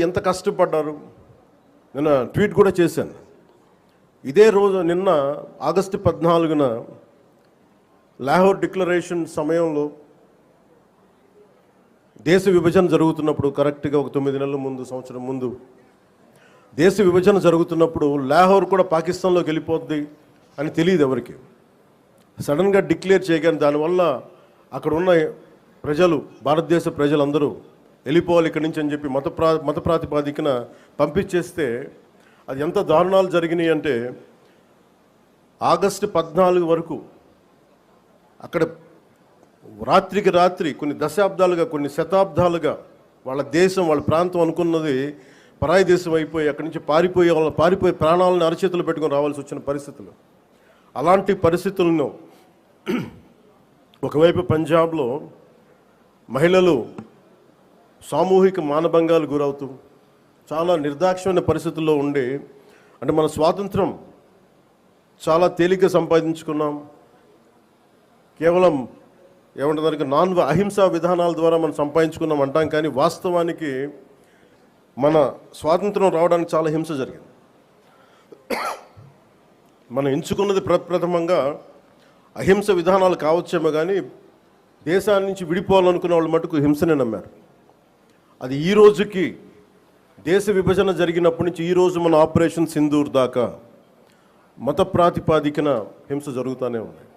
ఎంత కష్టపడ్డారు? నిన్న ట్వీట్ కూడా చేశాను. ఇదే రోజు నిన్న ఆగస్టు పద్నాలుగున లాహోర్ డిక్లరేషన్ సమయంలో దేశ విభజన జరుగుతున్నప్పుడు కరెక్ట్గా ఒక తొమ్మిది నెలల ముందు సంవత్సరం ముందు దేశ విభజన జరుగుతున్నప్పుడు లాహోర్ కూడా పాకిస్తాన్లోకి వెళ్ళిపోద్ది అని తెలియదు ఎవరికి. సడన్గా డిక్లేర్ చేయగానే దానివల్ల అక్కడ ఉన్న ప్రజలు భారతదేశ ప్రజలందరూ వెళ్ళిపోవాలి ఇక్కడి నుంచి అని చెప్పి మత ప్రా మత ప్రాతిపాదికన పంపించేస్తే అది ఎంత దారుణాలు జరిగినాయి అంటే ఆగస్టు పద్నాలుగు వరకు అక్కడ రాత్రికి రాత్రి కొన్ని దశాబ్దాలుగా కొన్ని శతాబ్దాలుగా వాళ్ళ దేశం వాళ్ళ ప్రాంతం అనుకున్నది పరాయి దేశం అయిపోయి అక్కడి నుంచి పారిపోయే వాళ్ళ పారిపోయి ప్రాణాలను అరచేతులు పెట్టుకొని రావాల్సి వచ్చిన పరిస్థితులు. అలాంటి పరిస్థితులను ఒకవైపు పంజాబ్లో మహిళలు సామూహిక మానభంగాలు గురవుతూ చాలా నిర్దాక్ష్యమైన పరిస్థితుల్లో ఉండి అంటే మన స్వాతంత్రం చాలా తేలిగ్గా సంపాదించుకున్నాం. కేవలం ఏమంటారు నాన్ అహింసా విధానాల ద్వారా మనం సంపాదించుకున్నాం అంటాం కానీ వాస్తవానికి మన స్వాతంత్రం రావడానికి చాలా హింస జరిగింది. మనం ఎంచుకున్నది ప్రప్రథమంగా అహింస విధానాలు కావచ్చేమో కానీ దేశాన్ని నుంచి విడిపోవాలనుకున్న వాళ్ళు మటుకు హింసనే నమ్మారు. అది ఈ రోజుకి దేశ విభజన జరిగినప్పటి నుంచి ఈరోజు మన ఆపరేషన్ సింధూర్ దాకా మత ప్రాతిపాదికన హింస జరుగుతూనే ఉన్నాయి